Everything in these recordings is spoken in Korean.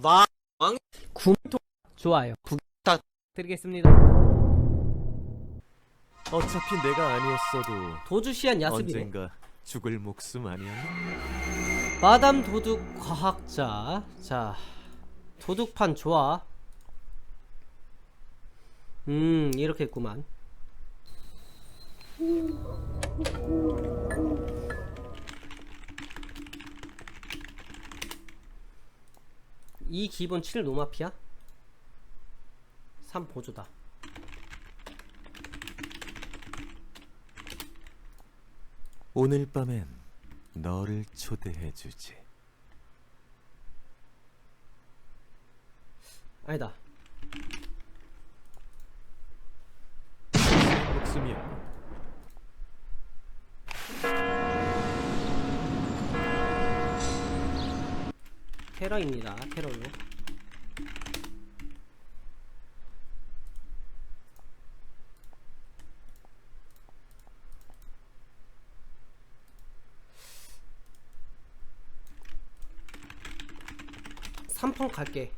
마 구토 좋아요. 부탁 드리겠습니다. 어차피 내가 아니었어도 도주시한 야스비네. 언젠가 죽을 목숨 아니었나? 마담 도둑 과학자. 자, 도둑판 좋아. 음, 이렇게 했구만. 이 기본 7 노마피아? 3 보조다. 오늘 밤엔 너를 초대해 주지. 아니다. 목숨이야. 테러입니다. 테러요. 삼번 갈게.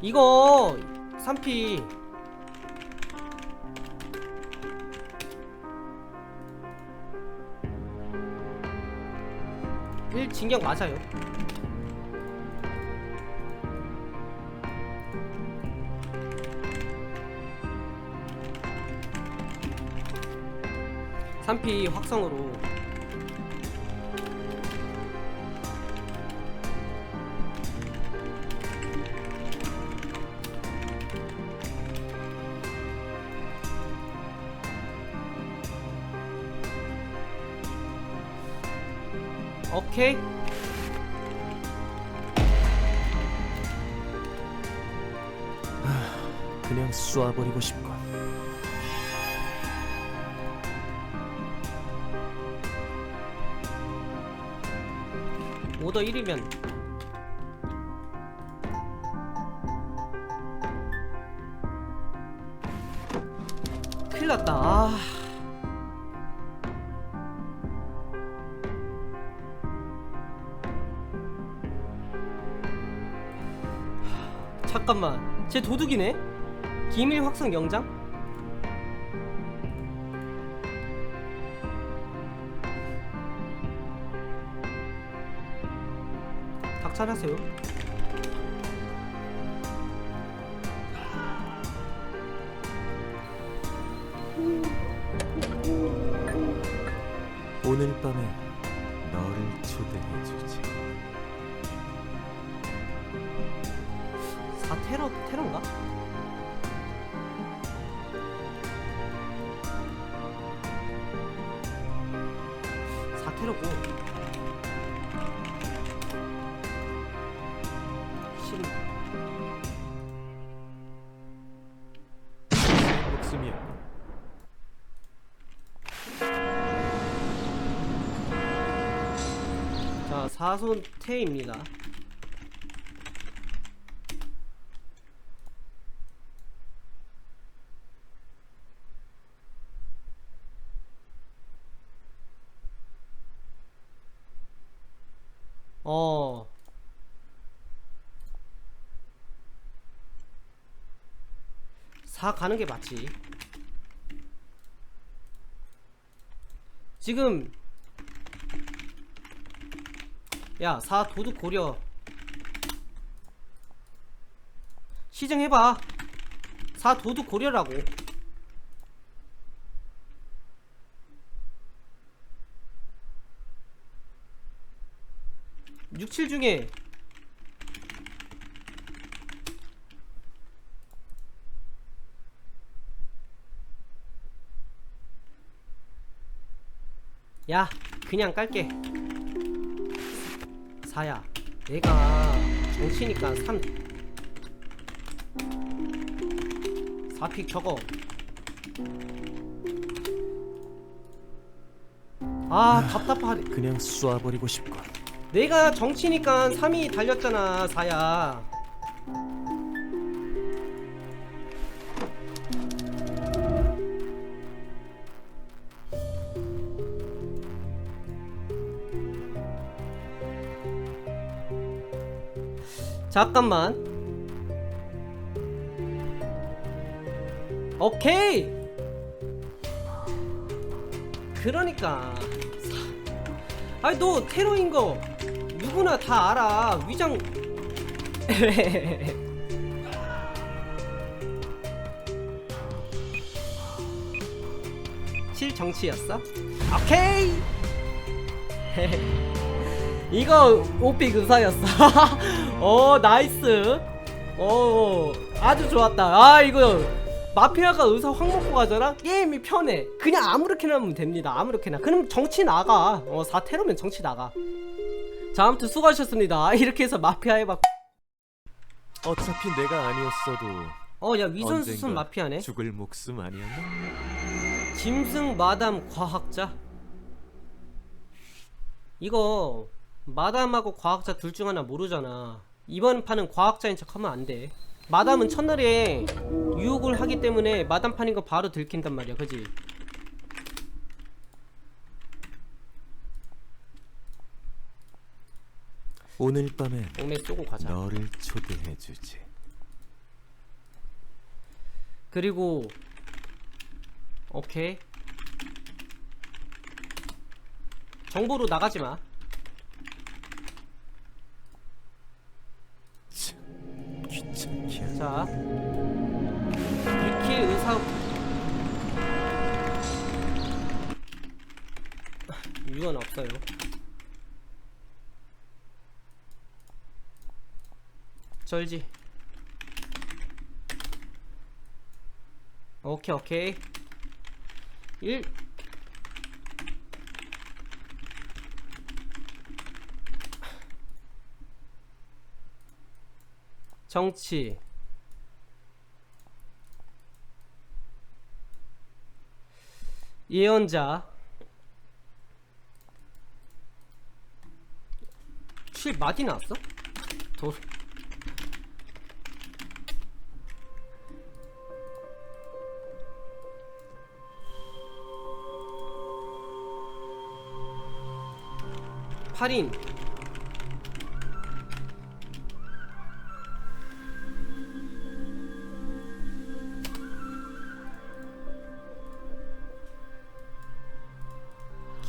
이거 3피 진격 맞아요. 삼피 확성으로 오케이 쏘아버리고 싶군. 오더 1이면 큰일 났다 아. 잠깐만 제 도둑이네 기밀 확성 영장 닥쳐하세요 오늘 밤엔 너를 초대해 주지. 사 테러 테러인가? 자 사손 태입니다. 어. 사 가는 게 맞지. 지금 야, 사 도둑 고려. 시정해봐. 사 도둑 고려라고. 6, 7 중에 야, 그냥 깔게. 사야. 내가 정치니까 3 4픽 적어. 아 답답하네 그냥 쏘아버리고 싶군. 내가 정치니까 3이 달렸잖아 사야 잠깐만. 오케이. 그러니까. 사- 아니 너 테러인 거 누구나 다 알아. 위장. 실정치였어? 오케이. 이거 오픽 의사였어. 어 나이스. 어 아주 좋았다. 아 이거 마피아가 의사 확 먹고 가잖아. 게임이 편해. 그냥 아무렇게나 하면 됩니다. 아무렇게나. 그럼 정치 나가. 어 사테로면 정치 나가. 자 아무튼 수고하셨습니다. 이렇게 해서 마피아 해봤. 어차피 내가 아니었어도 어 야 위선 수순 언젠가 마피아네. 죽을 목숨 아니었나? 짐승 마담 과학자 이거 마담하고 과학자 둘 중 하나 모르잖아. 이번 판은 과학자인 척 하면 안돼. 마담은 첫날에 유혹을 하기 때문에 마담판인 거 바로 들킨단 말이야. 그지? 오늘 밤에 옥내 쏘고 가자. 너를 초대해 주지. 그리고 오케이. 정보로 나가지마 자, 6킬 의사 이건 없어요. 절지. 오케이 오케이. 1 정치 예언자. 7 마디 나왔어? 도 팔인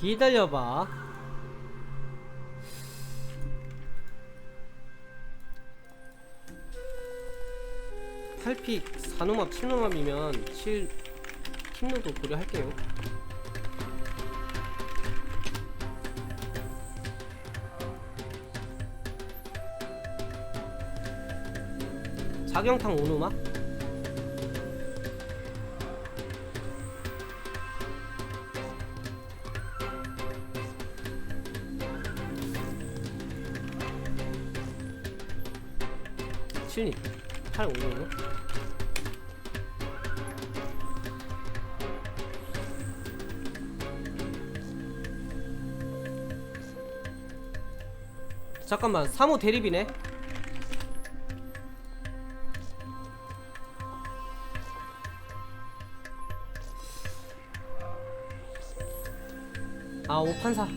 기다려봐. 팔픽 4노맙 7노맙이면 7 킴노도 고려할게요. 자경탕 5노맙? 8 5노노? 잠깐만 3호 대립이네 아 오판사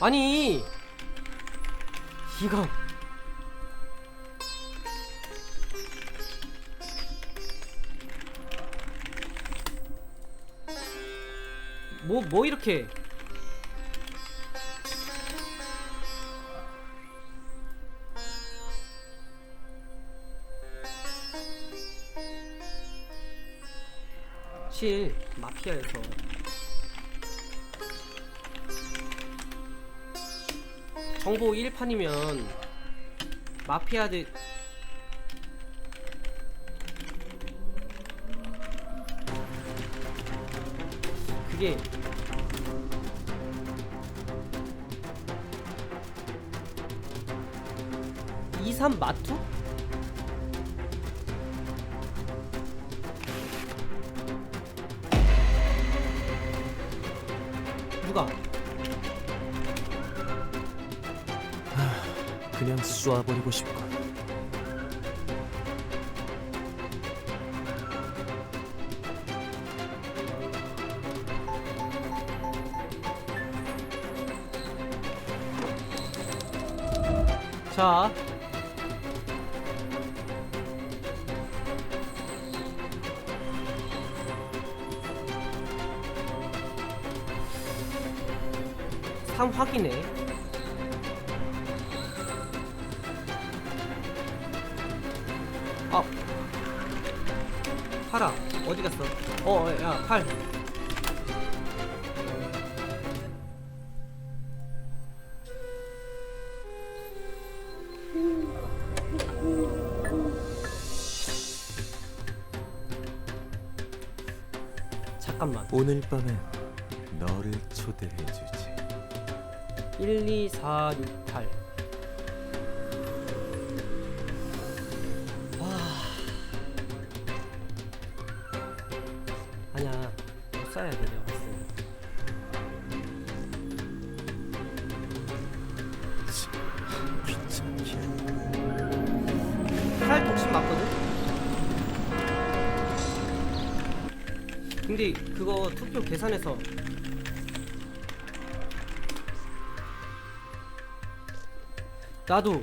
아니 뭐 뭐 이렇게? 실 마피아에서 정보 1판이면 마피아들 그게 이삼 마투? 누가? 그냥 쏴버리고 싶군. 자. 잠깐만. 오늘 밤엔 너를 초대해 주지 1, 2, 4, 6, 8. 나도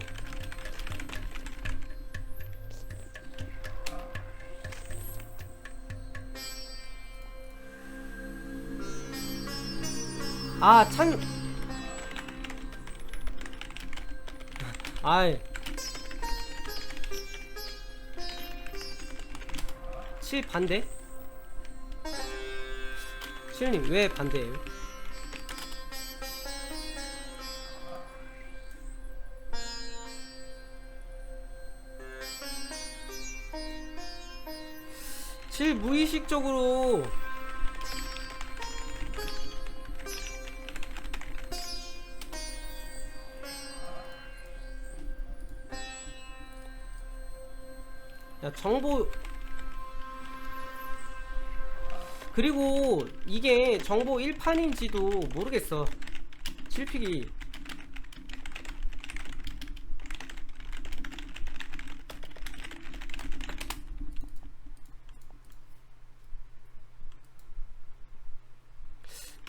아, 찬 아이 7 반대? 7님 왜 반대예요? 무의식적으로. 야 정보. 그리고 이게 정보 1판인지도 모르겠어. 실픽이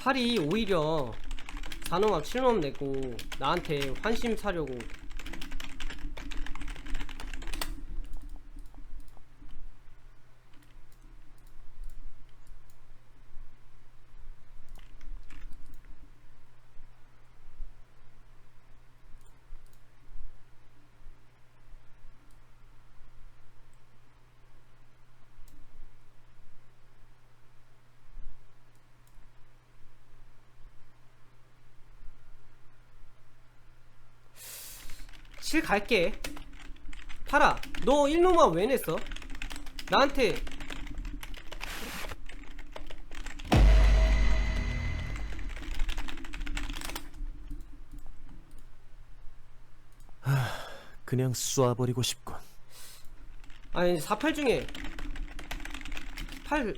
팔이 오히려 4놈합 7놈 내고 나한테 환심 사려고 칠 갈게. 팔아 너 1노만 왜 냈어? 나한테. 그냥 쏘아버리고 싶군. 아니 48 중에 8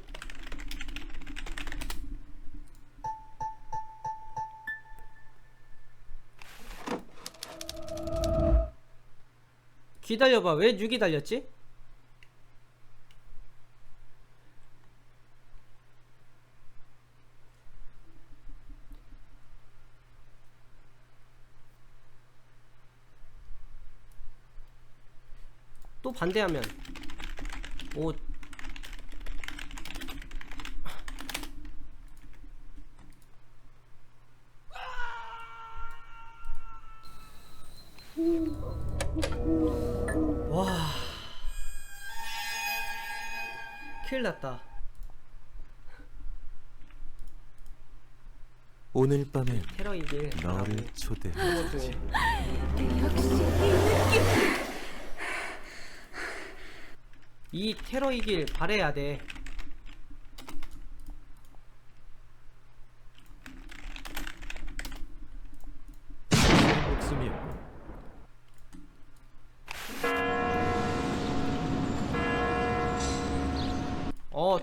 기다려봐 왜 6이 달렸지? 또 반대하면 오 났다. 오늘 밤엔 테러 이길. 너를. 초대해주지 이 테러 이길 바래야 돼. 목숨이었군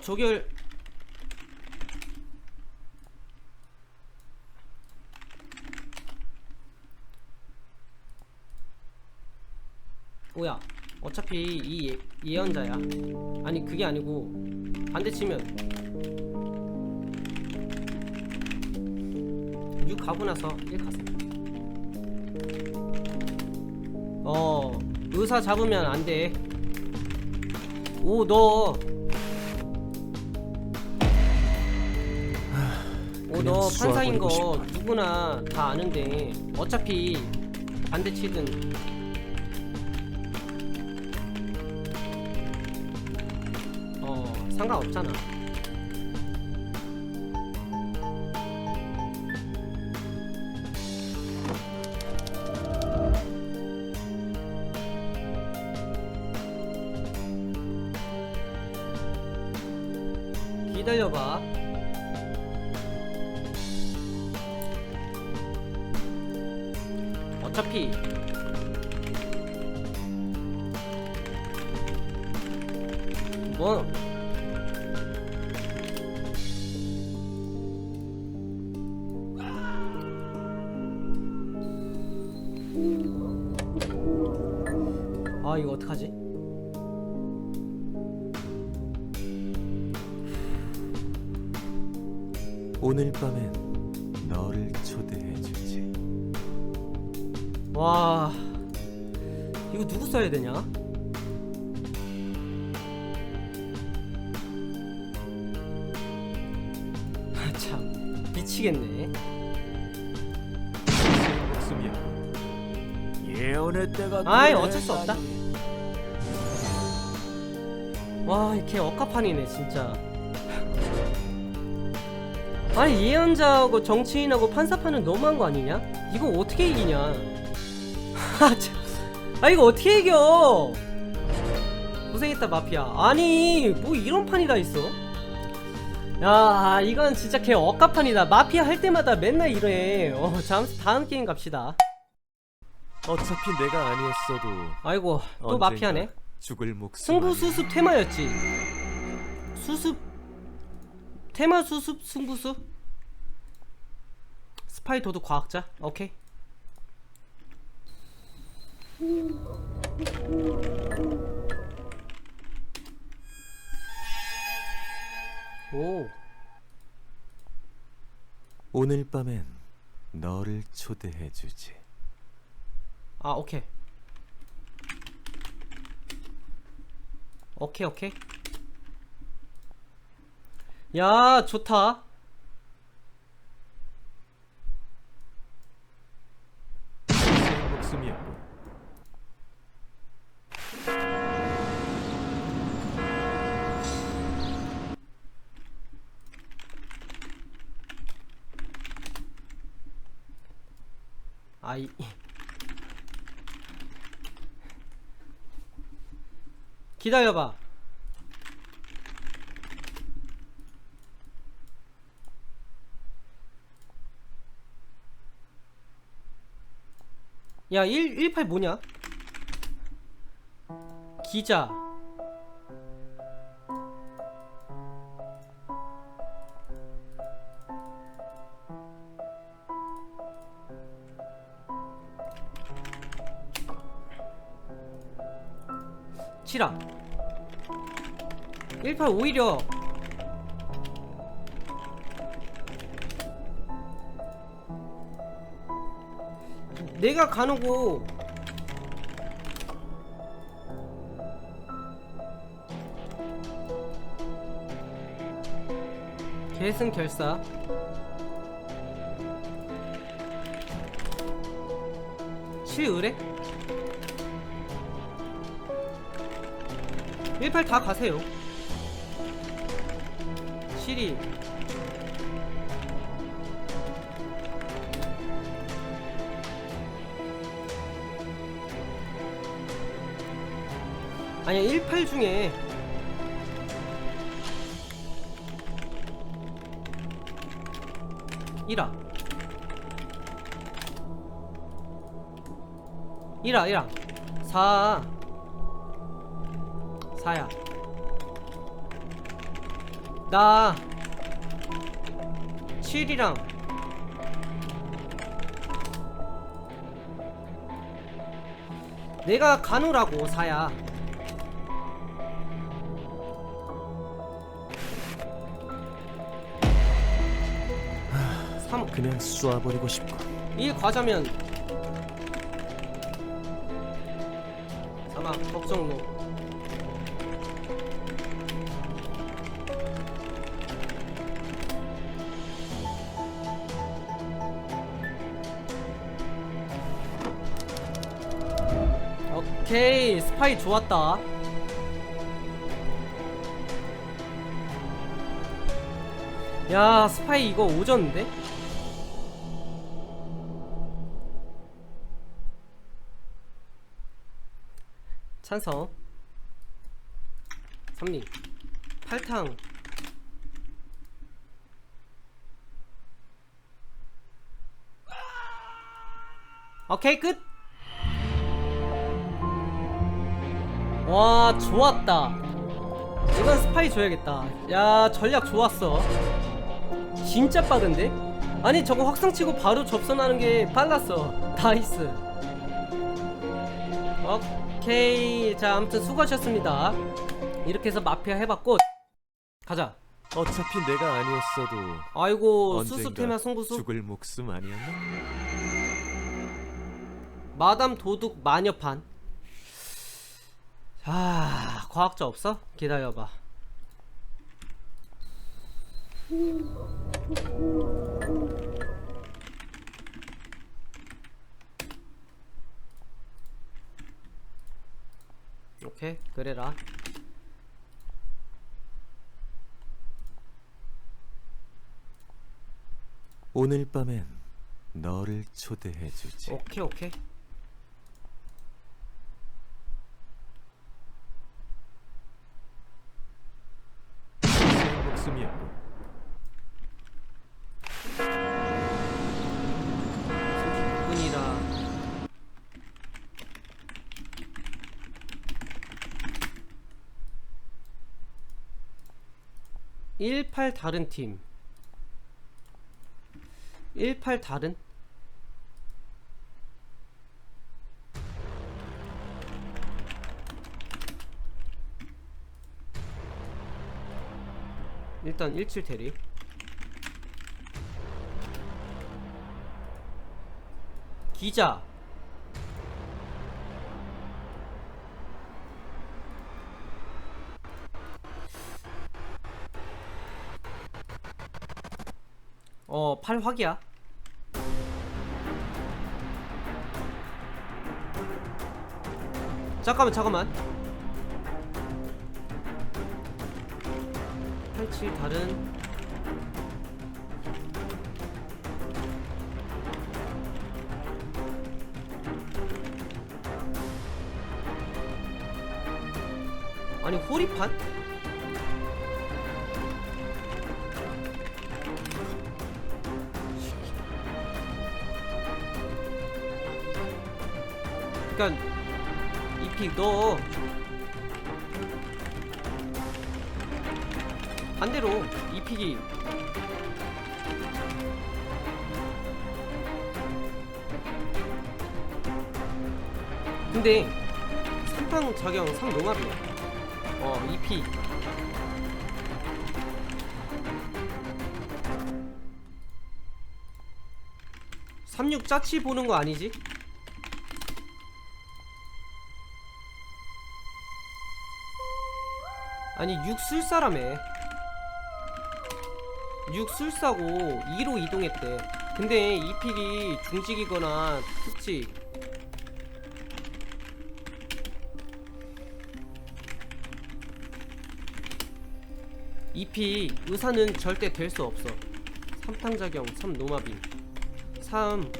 어, 조결. 뭐야? 어차피 이 예, 예언자야. 아니 그게 아니고 반대 치면 6 가고 나서 1 가세요. 의사 잡으면 안돼 오너 너 판사인 거. 누구나 다 아는데 어차피 반대 치든 어 상관없잖아 아 이거 어떡하지? 오늘 밤엔 너를 초대해 주지. 와 이거 누구 써야 되냐? 아, 참 미치겠네. 예언의 때가 아이, 어쩔 수 없다. 와, 이걔 억까판이네 진짜. 아니 예언자하고 정치인하고 판사판은 너무한 거 아니냐? 이거 어떻게 이기냐? 아, 참. 아 이거 어떻게 이겨? 고생했다 마피아. 아니 뭐 이런 판이 다 있어? 야 이건 진짜 걔 억까판이다. 마피아 할 때마다 맨날 이래. 어 잠시 다음 게임 갑시다. 어차피 내가 아니었어도 아이고 또 언젠가 마피아네. 죽을 목숨. 승부. 수습 테마였지. 수습 테마 수습 승부수. 스파이 도둑 과학자. 오케이. 오. 오늘 밤엔 너를 초대해 주지. 아 오케이. 오케이 오케이. 야 좋다. 목숨이야. 아이 기다려봐. 야 1, 18 뭐냐? 기자 18 오히려. 내가 가누고 계승 결사. 실의뢰? 18 다 가세요. 실이 아니야 18 중에. 이라. 이라 이라. 4 4야 나 7이랑 내가 간호라고 사야 삼 그냥 쏘아버리고 싶고. 1 과자면 아마 걱정로 스파이 좋았다 야 스파이 이거 오졌는데? 찬성 삼리 팔탕 오케이 끝! 와 좋았다. 이건 스파이 줘야겠다. 야 전략 좋았어. 진짜 빠른데? 아니 저거 확성치고 바로 접선하는 게 빨랐어. 나이스. 오케이. 자 아무튼 수고하셨습니다. 이렇게 해서 마피아 해봤고. 가자. 어차피 내가 아니었어도 아이고 수습테마 승부수. 죽을 목숨 아니었나? 마담 도둑 마녀판 아 과학자 없어? 기다려봐 오케이 그래라 오늘 밤엔 너를 초대해 주지. 오케이 오케이 내 목숨이었고 분이라 (18) 다른 팀. (18) 다른 일단 일칠 대리 기자 어, 팔 확이야. 잠깐만, 잠깐만. 87 다른 아니 호리판? 그니까 이픽 너 반대로 이 픽이 근데 삼팡 작용 3농합이야 어 EP 36 짜치 보는 거 아니지? 아니 6술사라며 6술사고 2로 이동했대 근데 이 픽이 중직이거나 특직 EP 의사는 절대 될 수 없어. 삼탕작용, 삼노마빔, 3.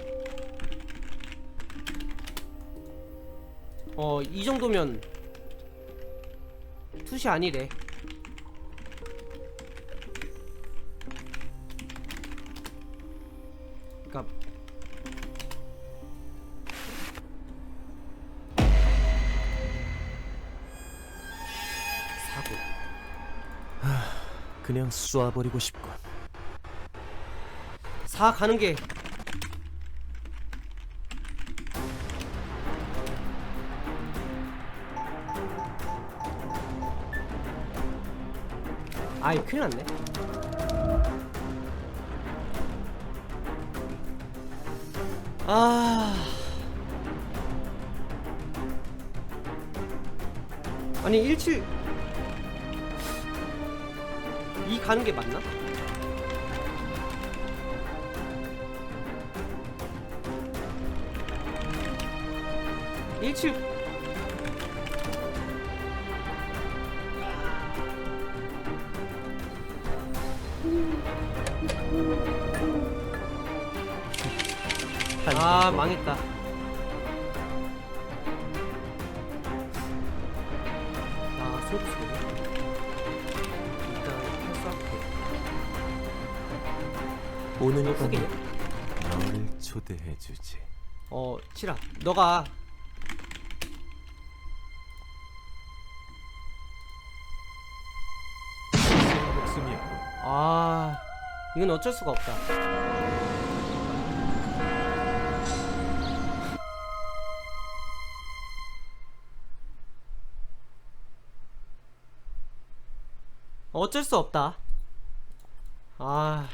어, 이 정도면 투시 아니래. 쏴버리고 싶군. 4 가는 게 아이 큰일 났네. 아. 아니 17 가는 게 맞나? 일칠 아 망했다 너가. 목숨이었고 아 이건 어쩔 수가 없다. 어쩔 수 없다. 아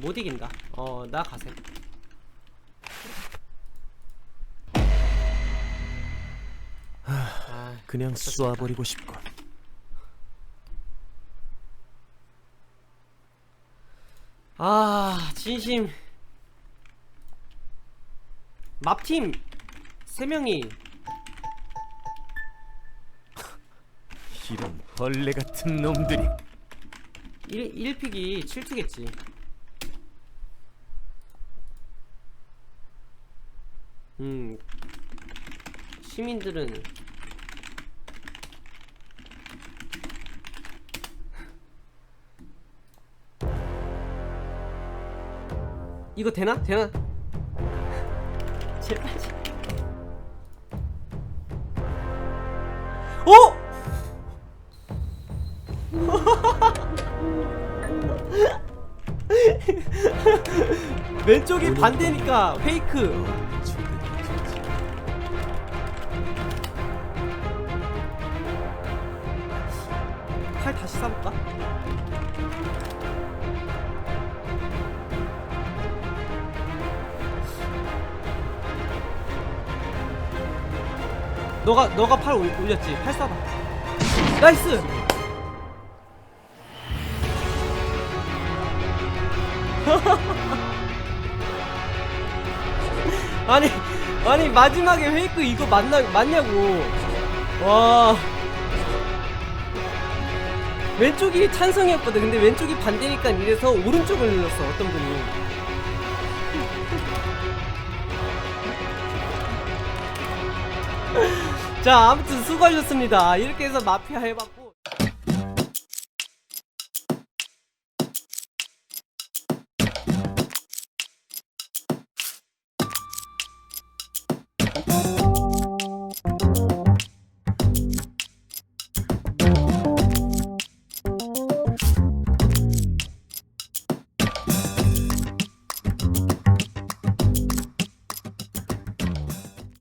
못 이긴다. 어 나 가셈 그냥 쏘아버리고 싶군. 아 진심. 맙팀. 3명이. 이런 벌레 같은 놈들이. 1, 1픽이 7투겠지. 음. 시민들은 이거 되나? 되나? 제발 어? 왼쪽이 반대니까 페이크 너가 너가 팔 올- 올렸지? 팔 쏴봐. 나이스. 아니 아니 마지막에 페이크 이거 맞나 맞냐고. 와. 왼쪽이 찬성이었거든. 근데 왼쪽이 반대니까 이래서 오른쪽을 눌렀어. 어떤 분이. 자, 아무튼 수고하셨습니다. 이렇게 해서 마피아 해봤고.